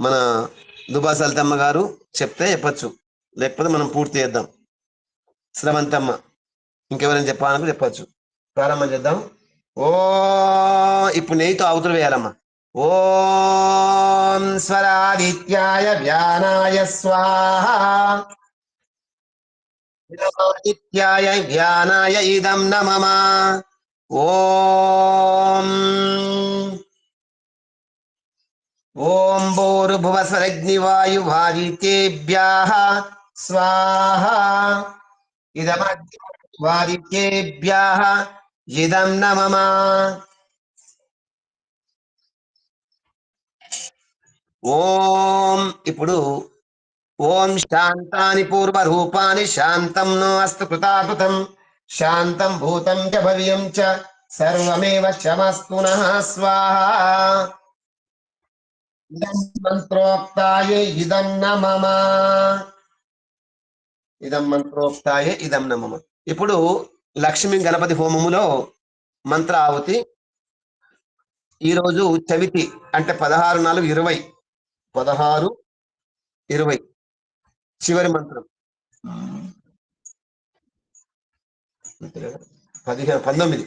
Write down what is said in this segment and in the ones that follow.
మన దుబా సల్తమ్మ గారు చెప్తే చెప్పచ్చు. లేకపోతే మనం పూర్తి చేద్దాం. శ్రవంతమ్మ. ఇంకెవరైనా చెప్పాలని చెప్పచ్చు. ప్రారంభం చేద్దాం. ఓ ఇప్పుడు నెయ్యితో అవతలు వేయాలమ్మా. ఓం స్వరాదిత్యాయ వ్యానాయ స్వాహ. ఇదమాదిత్యాయ వ్యానాయ ఇదం నమమ ఓం ఓం భూర్భువస్వరగ్నివాయువాదిత్యేభ్యः స్వాహ. ఇదమద్వాదిత్యేభ్యः ఇదం నమమ. ఓం ఇప్పుడు ఓం శాంతాని పూర్వ పూర్వరూపాని శాంతం నో అస్తు కృతాకృతం. శాంతం భూతం చ భవ్యం చ సర్వమేవ శమస్తు నః స్వాహ. మంత్రోక్తాయే ఇదం నమమ ఇదం మంత్రోక్తాయ ఇదం న మమ ఇప్పుడు లక్ష్మీ గణపతి హోమములో మంత్ర ఆవుతి ఈరోజు చవితి అంటే పదహారు నాలుగు ఇరవై పదహారు ఇరవై చివరి మంత్రం. పదిహేను పంతొమ్మిది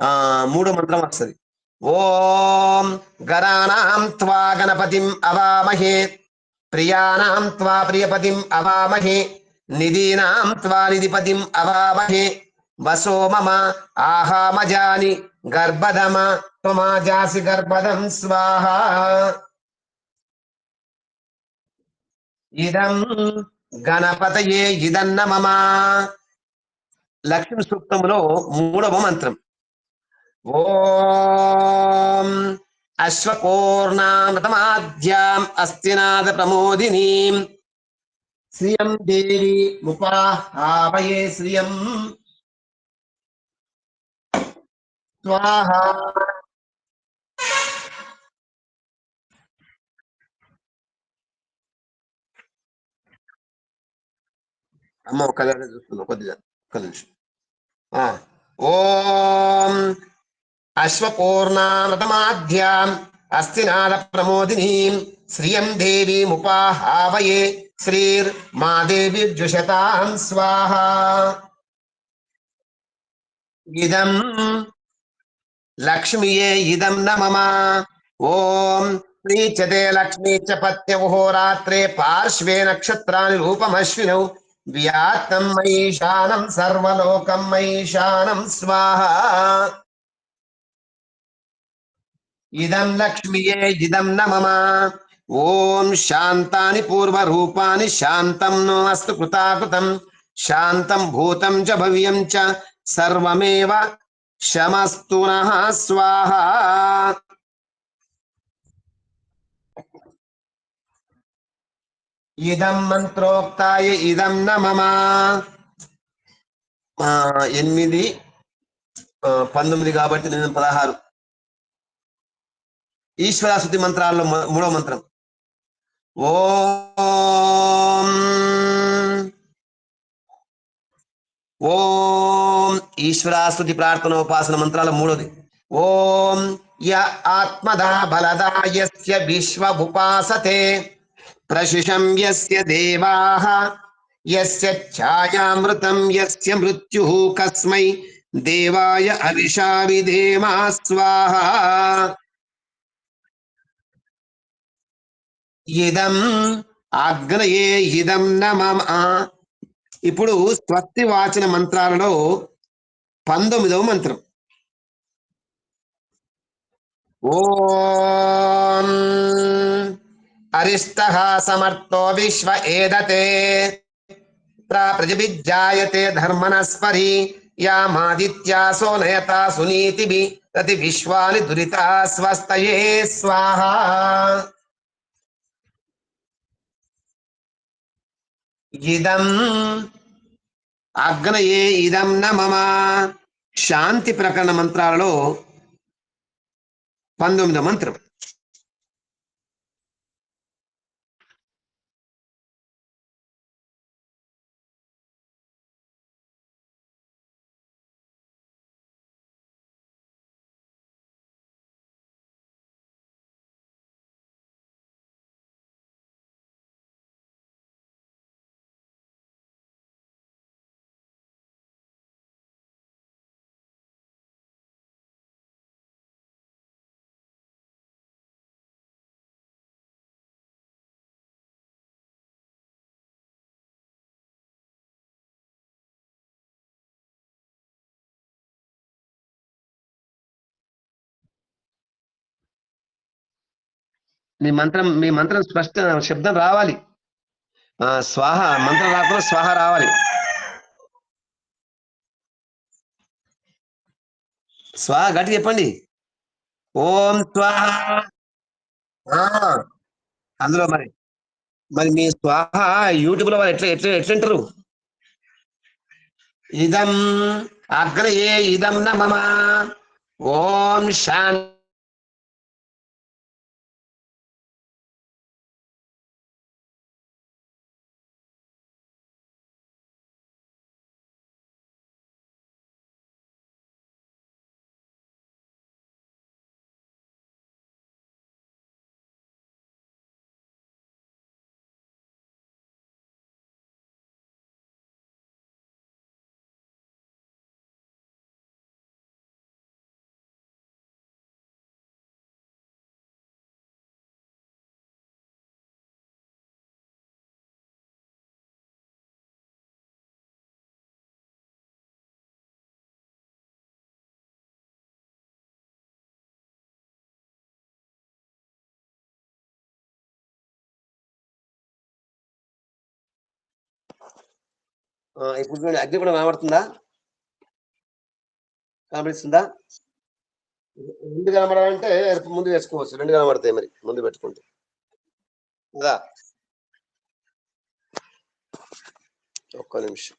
ఆ మూడో మంత్రం వస్తుంది. ఓం గణానాం త్వా గణపతిం అవామహే ప్రియాణాం త్వా ప్రియపతిం అవామహే నిధీనాం త్వా నిధిపతిం అవామహే. వసో మమ ఆహామజాని గర్భధమ త్వమాజాసి గర్భదం స్వాహ. ఇదం గణపతయే ఇదన్న మమ. లక్ష్మి సూక్తములో మూడవ మంత్రం. ఓం అశ్వకోర్ణామృతమాద్యాం అస్తినాథ ప్రమోదినీం శ్రియం దేవి ముపాహావయే శ్రియం. స్వాహ అమ్మ ఒక్కదాన్ని దగ్గర చూస్తున్నా కొద్దిగా ఒక్క నిమిషం. ఓం అశ్వపూర్ణానతమాధ్యాం అస్థినాద ప్రమోదినీం శ్రియం దేవీముపాహావయే శ్రీర్ మా దేవి జుషతాం స్వాహ ఇదం లక్ష్మియే ఇదం న ఓం ప్రీచ్యతే లక్ష్మీ చ పత్యవహోరాత్రే పార్శ్వే నక్షత్రాన్ని రూపమశ్వినౌ వ్యాత్తం మయీశానం సర్వలోకం మయీశానం స్వాహ ఇదం లక్ష్మియే ఇదం న ఓం శాంతాని పూర్వరూపాని శాంతం నో అస్తు కృతాకృతం. శాంతం భూతం చ భవ్యం చ సర్వమేవ శమస్తు స్వాహ. ఇదం మంత్రోక్తాయ ఇదం న ఎనిమిది పంతొమ్మిది కాబట్టి నేను పదహారు. ఈశ్వర ఈశ్వరాశుద్ధి మంత్రాల్లో మూడో మంత్రం. ఓం ఓం ఈశ్వరాస్తుతి ప్రార్థన ఉపాసన మంత్రాల మూడోది. ఓం య ఆత్మదా బలదా యస్య విశ్వముపాసతే ప్రశిషం యస్య దేవాః యస్య ఛాయామృతం యస్య మృత్యుః కస్మై దేవాయ అవిషా విధేమా స్వాహ ఇదం అగ్నయే ఇదం నమ ఇప్పుడు స్వస్తి వాచన మంత్రాలలో పంతొమ్మిదవ మంత్రం. ఓం అరిష్ట సమర్థో విశ్వ ఏదతే. ప్రజభిజ్జాయతే ధర్మనస్పరి యామాదిత్యాసో నయతా సునీతిభి ప్రతి విశ్వాని దురిత స్వస్తయే స్వాహ. ఇదం అగ్నయే ఇదం న మమ. శాంతి ప్రకరణ మంత్రాలలో పంతొమ్మిదో మంత్రం. మీ మంత్రం మీ మంత్రం స్పష్ట శబ్దం రావాలి. స్వాహ మంత్రం రాకుండా స్వాహ రావాలి. స్వాహ గట్టి చెప్పండి. ఓం స్వాహ. ఆ, అందులో మరి మరి మీ స్వాహ యూట్యూబ్లో వాళ్ళు ఎట్లా ఎట్లా ఎట్లంటారు ఇదం అగ్రయే ఇదం న ఓం శాంతి ఇప్పుడు చూడండి అగ్ని కూడా కనబడుతుందా? కనబడిస్తుందా? రెండు కనబడాలంటే ముందు వేసుకోవచ్చు రెండు కనబడతాయి మరి ముందు పెట్టుకుంటే. కదా? ఒక్క నిమిషం.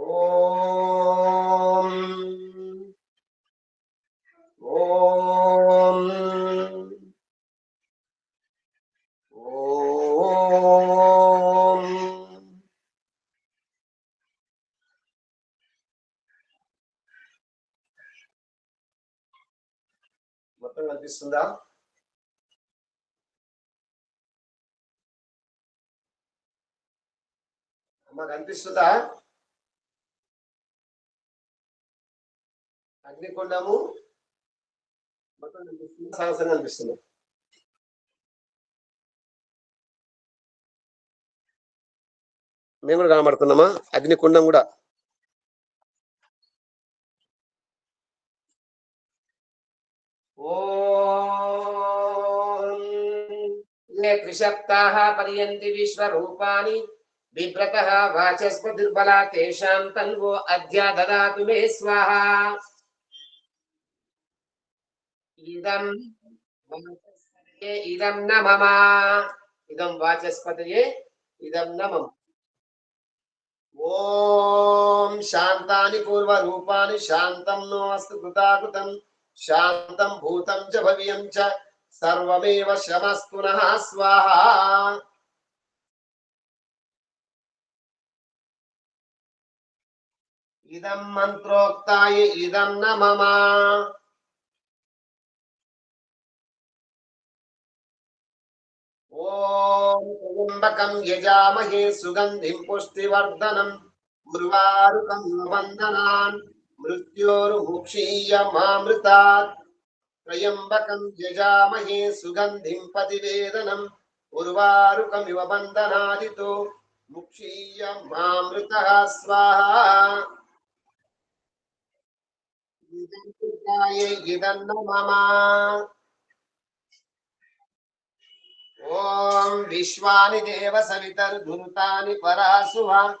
ఓం. ఓం. ఓం. మొత్తం కనిపిస్తుందా? అమ్మ కనిపిస్తుందా? అగ్నికొండము. సహస్రం కనిపిస్తుంది మేము కూడా కనబడుతున్నామా? అగ్నికుండం కూడా. త్రిశప్తా పర్యంతి విశ్వరూపాణి బిభ్రత వాచస్పతిర్బలా తేషాం తన్వో అద్యా దదాతు మే స్వాహ. ఇదం ఇదం ఇదం వాచస్పతయే శాంతం నో కృతాకృతం శాంతం భూతం చ భవ్యం చ సర్వమేవ శమస్తు ఇదం మంత్రోక్తాయ ఇదం న ఓంబకం యజామహే సుగంధిం పుష్టివర్ధనం. మృవారుకం వందనాన్. మృత్యోర్ముక్షీయ మృత్యోర్ముక్షీయమామృతాత్. త్రయంబకం యజామహే సుగంధిం పతివేదనం. ఉర్వారుకమివ బంధనాదితో ముక్షీయ మామృత స్వాహ ఇదన్న మమా ఓం విశ్వాని దేవ సవితర్ధునుతాని పరాశువ.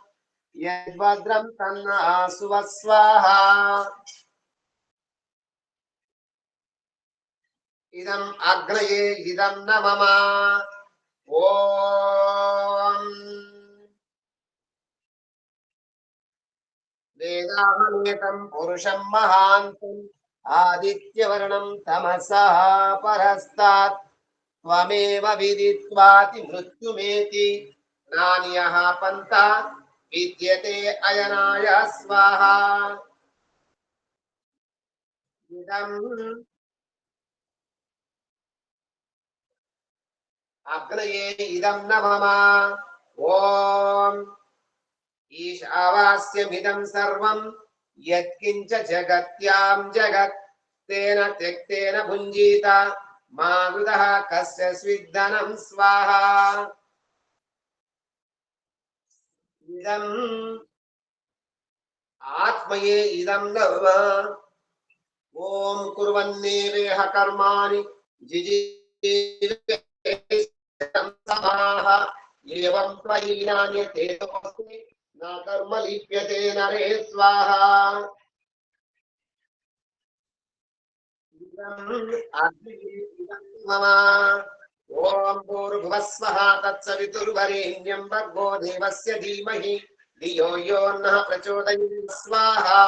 యద్భద్రం తన్న ఆసువ స్వాహ. ఇదం అగ్నయే ఇదం నమమ. ఓం. పురుషం మహాంతం. ఆదిత్యవర్ణం తమసా పరస్తాత్. त्वमेव विदित्वाति मृत्युमेति नान्यः पन्था विद्यते अयनाय स्वाहा इदम् अग्नये इदं न मम ॐ ईशावास्यमिदं सर्वं यत्किञ्च जगत्यां जगत् तेन त्यक्तेन भुञ्जीत మా వృధః కస్య స్విద్ధనం స్వాహా. ఇదం ఆత్మయే ఇదం నవ ఓం కుర్వన్నేవేహ కర్మాణి జిజీవేశం సమాహ. ఏవం నా కర్మ లిప్యతే నరే స్వాహ. ఇదం అగ్నియే ఇదం మమ ఓం భూర్భువస్వః తత్సవితుర్వరేణ్యం భర్గో దేవస్య ధీమహి ధియో యో నః ప్రచోదయాత్ స్వాహా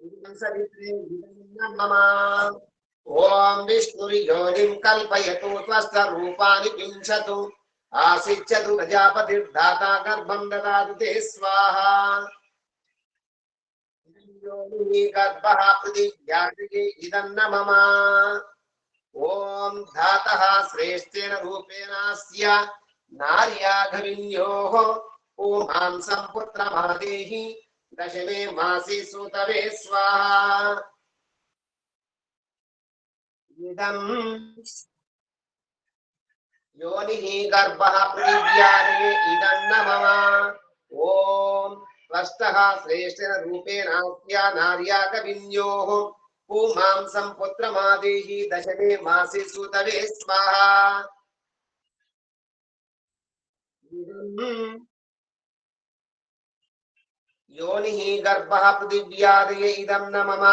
ఇదం సవిత్రే ఇదం మమ ఓం విష్ణుర్యోనిం కల్పయతు योनिः गर्भः पृथिव्यादिके इदं न मम। ॐ धातः श्रेष्ठेन रूपेणास्य नार्याघविन्योः पुमांसं पुत्रमादेहि दशमे मासि सुतवे स्वाहा। इदं योनिः गर्भः पृथिव्यादिके इदं न मम। ॐ त्वष्टः श्रेष्ठेन रूपेणास्या नार्याकविन्योः पुमांसं पुत्रमादेहि दशमे मासि सुतवे स्वाहा। योनिः गर्भः पृथिव्यादये इदं न मम।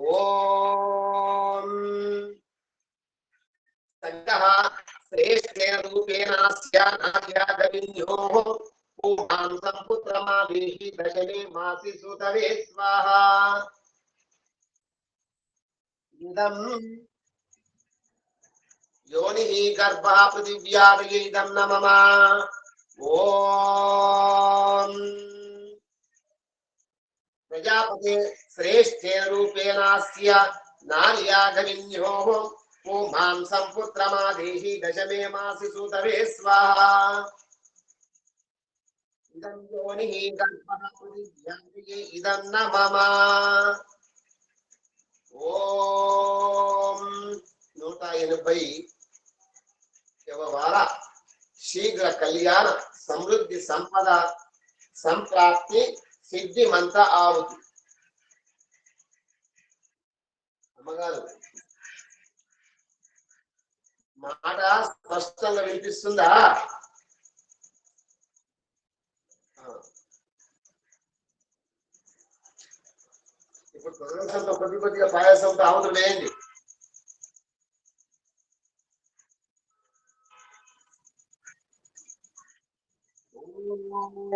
ॐ। सन्तः श्रेष्ठेन रूपेणास्या नार्याकविन्योः पुमांसं पुत्रमादेहि दशमे मासि सुतवे स्वाहा। इदं योनिः गर्भः न मम ॐ प्रजापते श्रेष्ठेन रूपेणास्य नार्यागविन्योः पुमांसं पुत्रमादेहि दशमे मासि सुतवे स्वाहा। ఇదం యోనిః మమ ఓం నూట ఎనభై వార శీఘ్ర కళ్యాణ సమృద్ధి సంపద సంప్రాప్తి సిద్ధి మంత ఆవుతి. అమ్మగారు మాట స్పష్టంగా వినిపిస్తుందా? ఇప్పుడు ప్రదర్శనతో కొద్ది కొద్దిగా పాయసంతో ఆవుతులు వేయండి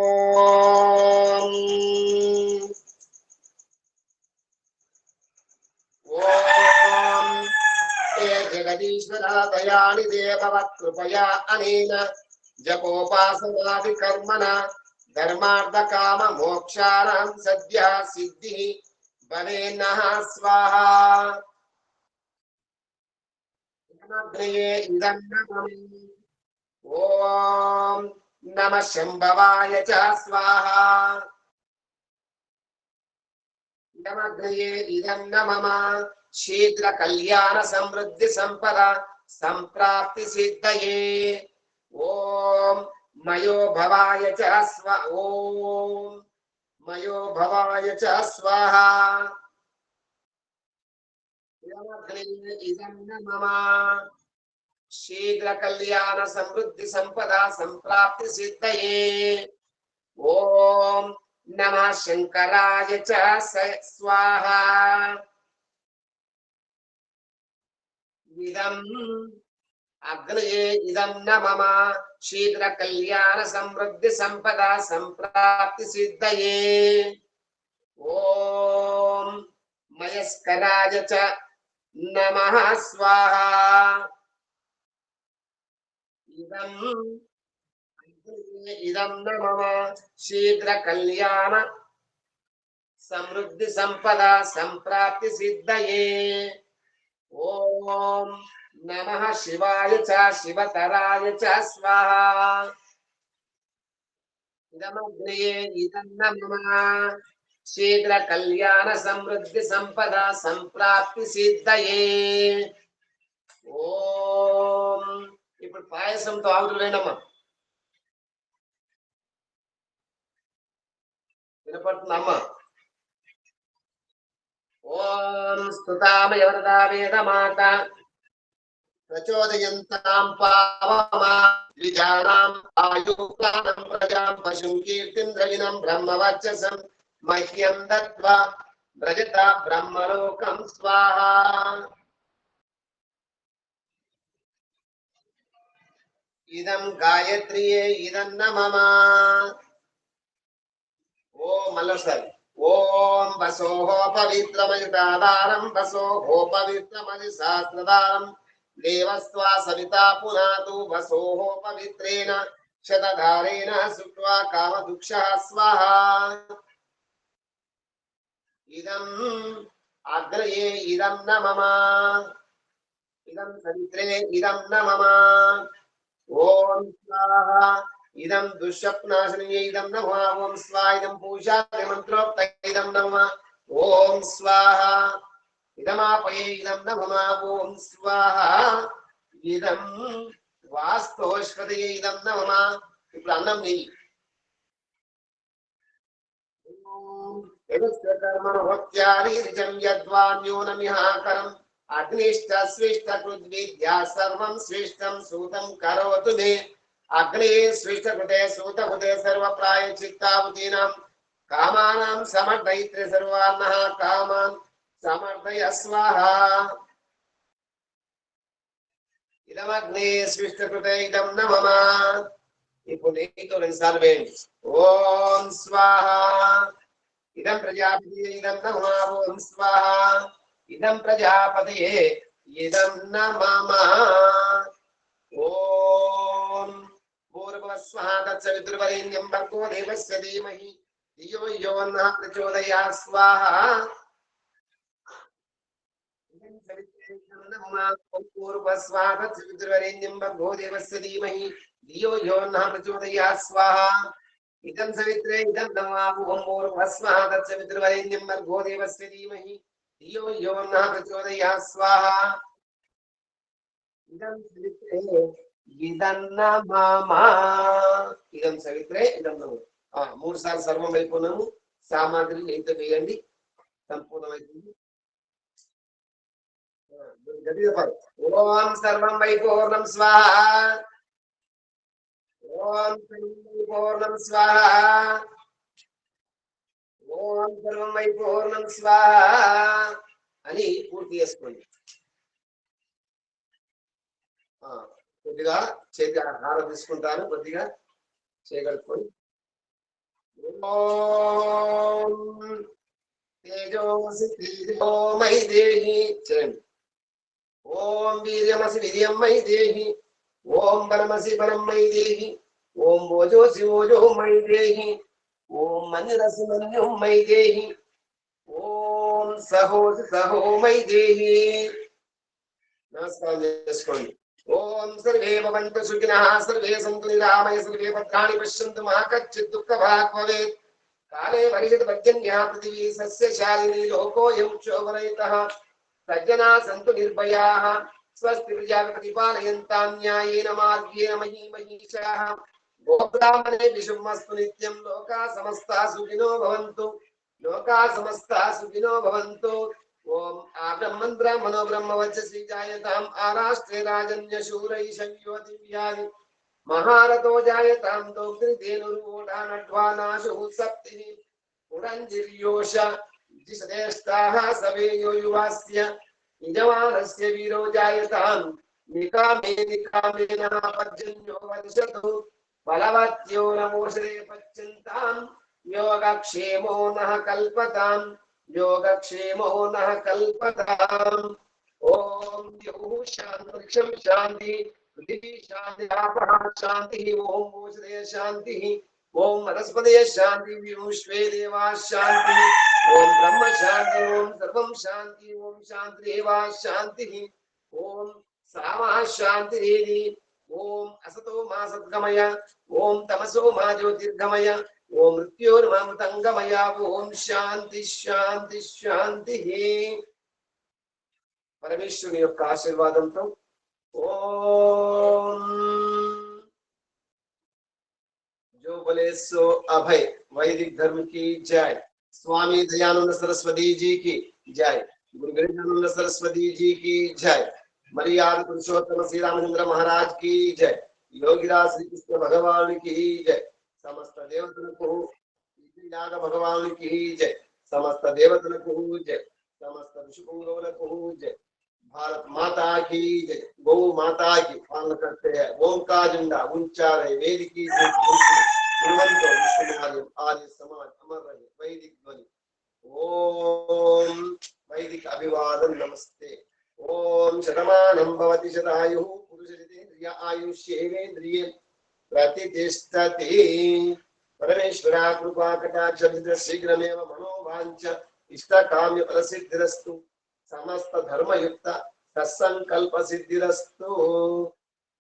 ఓం ఓం హే జగదీశ్వర దయాని దేవవత్ కృపయా అనేన జపోపాసనాది కర్మణ ధర్మార్థ కామ మోక్షాణం సద్య సిద్ధి బలేనః స్వాహా. ఓం నమ శంభవాయ చ స్వాహ. నమగ్నయే ఇదం నమ శీఘ్ర కళ్యాణ సమృద్ధి సంపద సంప్రాప్తి సిద్ధయే. ఓం మయో భవాయ చ స్వ ఓం మయో భవాయ చ స్వాహా శీఘ్ర కళ్యాణ సమృద్ధి సంపద సంప్రాప్తి సిద్ధయే ఓం నమ శంకరాయ చ స- స్వాహా ఇదం అగ్నయే ఇదం న మమ శీఘ్ర కళ్యాణ సమృద్ధి సంపద సంప్రాప్తి సిద్ధయే ఓం మయస్కరాయ చ నమ స్వాహ ఇదం ఇదం న మమ శీఘ్ర కళ్యాణ సమృద్ధి సంపద సంప్రాప్తి సిద్ధయే ఓం నమ శివాయ చ శివతరాయ చ స్వాహా. ఇదమగ్నయే ఇదన్న శీఘ్ర కళ్యాణ సమృద్ధి సంపద సంప్రాప్తి సిద్ధయే. ఓం. ఇప్పుడు పాయసంతో ఆవుతులేనమ్మా వినపడుతుందమ్మా? ఓం. స్తుతామ ఎవరదా వేద మాత. प्रचोदयन्तां पावमाजानाम् आयुक्तां प्रजां पशुं कीर्तिन्द्रयिनं ब्रह्मवर्चसं मह्यं दत्त्वा व्रजता ब्रह्मलोकं स्वाहा இதம் காயத்ரியே இதம் நமமா ஓம் அல்லசல் ஓம் வசோஹோ பவித்ரமயி தாதாரம் வசோஹோ பவித்ரமயி சாஸ்திரதாரம் శాస్త్రదారం దేవస్వా సవితా పునాతు వసోహ పవిత్రేణ శతధారేణ శుక్వా కామదుక్ష స్వాహ ఇదం అగ్రయే ఇదం న మమ ఇదం సవిత్రే ఇదం న మమ ఓం స్వాహ ఇదం దుష్స్వప్నాశనీయ ఇదం నమ ఓం స్వా ఇదం పూజాది మంత్రోక్త ఇదం నమ ఓం స్వాహ ఇదమాపయే ఇదం నమమా ఓం స్వాహ ఇదం వాస్తోష్పదయే ఇదం నమ ఇప్పుడు అన్నం నెయ్యి కర్మణోత్యారీజం యద్వాన్యూనమిహాకరం సర్వం స్విష్టం సూతం కరోతు మే। అగ్ని స్విష్ట కృతే సూత చిత్తావతీనాం। కామానాం సమర్థయిత్రి సర్వాన్నః కామాన్। సమర్థయ స్వాహ ఇదమగ్నే స్విష్ట కృతే ఇదం నమమ ఇప్పుడు నీతో రెండుసార్లు వేయండి ఓం స్వాహ ఇదం ప్రజాపతి ఇదం నమ ఓం స్వాహ ఇదం ప్రజాపతయే ఇదం నమమ ఓం పూర్వస్వః తత్సవితుర్వరేణ్యం భర్గో దేవస్య ధీమహి ధియో యో నః ప్రచోదయాత్ స్వాహ ఇదం సవిత్రే ఇదం నమః ఓం పూర్వస్వః తత్సవితుర్వరేణ్యం భర్గో దేవస్య ధీమహి ధియో యో నః ప్రచోదయాత్ స్వాహ ఇదం సవిత్రే ఇదం నమః ఓం పూర్వస్వః తత్సవితుర్వరేణ్యం భర్గో దేవస్య ధీమహి ధియో యో నః ప్రచోదయాత్ స్వాహ ఇదం సవిత్రే ఇదన్న మామా ఇదం సవిత్రే ఇదం నమ ఆ, మూడు సార్లు సర్వం అయిపోయినాము. సామాగ్రి ఎంత వేయండి. సంపూర్ణమైంది ఓం సర్వం వై పూర్ణం స్వాహ ఓం సర్వం వై పూర్ణం స్వాహ ఓం సర్వం వై పూర్ణం స్వాహ అని పూర్తి చేసుకోండి. కొద్దిగా చేతి ఆహారం తీసుకుంటాను కొద్దిగా చేయగలుపుకొని ఓం తేజోసి తేజోమై దేహి. చేయండి. ఓం వీర్యమసి వీర్యమై దేహి ఓం బలమసి బలమై దేహి ఓం ఓజోసి ఓజోమై దేహి ఓం మన్యురసి మన్యుమై దేహి ఓం సహోసి సహోమై దేహి నమస్కారం చేసుకోండి ఓం సర్వే భవంతు సుఖినః సర్వే సంతు నిరామయ సర్వే భద్రాణి పశ్యంతు మా కచ్చిత్ దుఃఖ భాగ్ భవేత్ కాలే పరిషత్ పర్జన్యా పృథివీ సస్యశాలిని లోకోయం క్షోభరహితః सज्जना सन्तु निर्भयाः स्वस्तिर्या प्रतिपालयन्तां न्यायेन मार्गेण महीमहीषाः गोब्राह्मणे विशुभमस्तु नित्यं, लोकाः समस्ताः सुखिनो भवन्तु। लोकाः समस्ताः सुखिनो भवन्तु। ॐ आब्रह्मन् ब्राह्मणो ब्रह्मवचसि आराष्ट्रे राजन्यशूरैः शव्योदिव्यानि महारथो जायतां दोग्निधेनुरूढा नड्वानाशुः सप्तिः। पुरञ्जिर्योष दिशदेष्टाः सवेयो युवास्य निजवानस्य वीरो जायताम् निकामे निकामेन पर्जन्यो वदिषतु बलवत्यो नमोषरे पच्यन्ताम् योगक्षेमो नः कल्पताम्। योगक्षेमो नः कल्पताम्। ॐ द्यौः शान्ति, वृक्षं शान्ति, पृथिवी शान्ति आपः शान्तिः, ॐ मोषरे शान्तिः। ఓం వనస్పతయ శాంతి విష్వే దేవా శాంతి. ఓం బ్రహ్మ శాంతి ఓం సర్వం శాంతి ఓం శాంతి దేవా శాంతి. ఓం సామా శాంతి ఓం అసతో మా సద్గమయ. ఓం తమసో మా జ్యోతిర్గమయ. ఓం మృత్యోర్మామృతంగమయ. ఓం శాంతి శాంతి శాంతి. పరమేశ్వరుని యొక్క ఆశీర్వాదంతో. ఓం बोले सो अभय, वैदिक धर्म की जय। स्वामी दयानंद सरस्वती जी की जय। गुरु गणेशानंद सरस्वती जी की जय। मर्याद पुरुषोत्तम श्री रामचंद्र महाराज की जय। योगिराज श्री कृष्ण भगवान की जय। समस्त देवतनको याग भगवान की जय। समस्त देवतनको जय। समस्त ऋषिपुंगवनको जय। भारत माता की जय। गौ माता की पालन करते हैं। ओम का झंडा ऊँचा रहे वेद की जय गुरुवंतो विश्वमार्यम आर्य समाज अमर रहे वैदिक ध्वनि ओम वैदिक अभिवादन नमस्ते ओम शतमानं भवति शतायुः पुरुषजितेन्द्रिय आयुष्येवेन्द्रिये प्रतिष्ठति परमेश्वरा कृपा कटाक्ष शीघ्रमेव मनोवाञ्च इष्टकाम्य प्रसिद्धिरस्तु సమస్త ధర్మయుక్త సత్సంకల్ప సిద్ధిరస్తు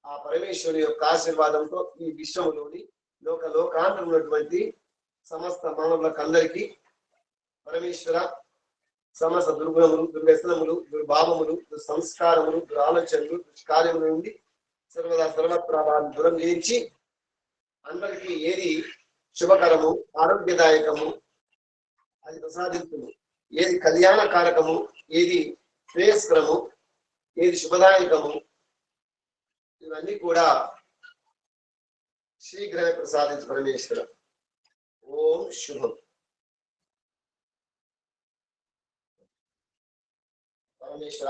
ఆ పరమేశ్వరుని యొక్క ఆశీర్వాదంతో ఈ విశ్వములోని లోక లోకాంతరం ఉన్నటువంటి సమస్త మానవులకు అందరికీ పరమేశ్వర సమస్త దుర్గుణములు దుర్వ్యసనములు దుర్భావములు దుర్సంస్కారములు దురాలోచనలు దుష్కార్యముల నుండి సర్వదా సర్వత్రా దూరం చేయించి అందరికీ ఏది శుభకరము ఆరోగ్యదాయకము అది ప్రసాదిస్తుంది ఏది కళ్యాణకారకము ఏది శ్రేయస్కరము ఏది శుభదాయకము ఇవన్నీ కూడా శీఘ్రమే ప్రసాదించు పరమేశ్వర ఓం శుభం పరమేశ్వర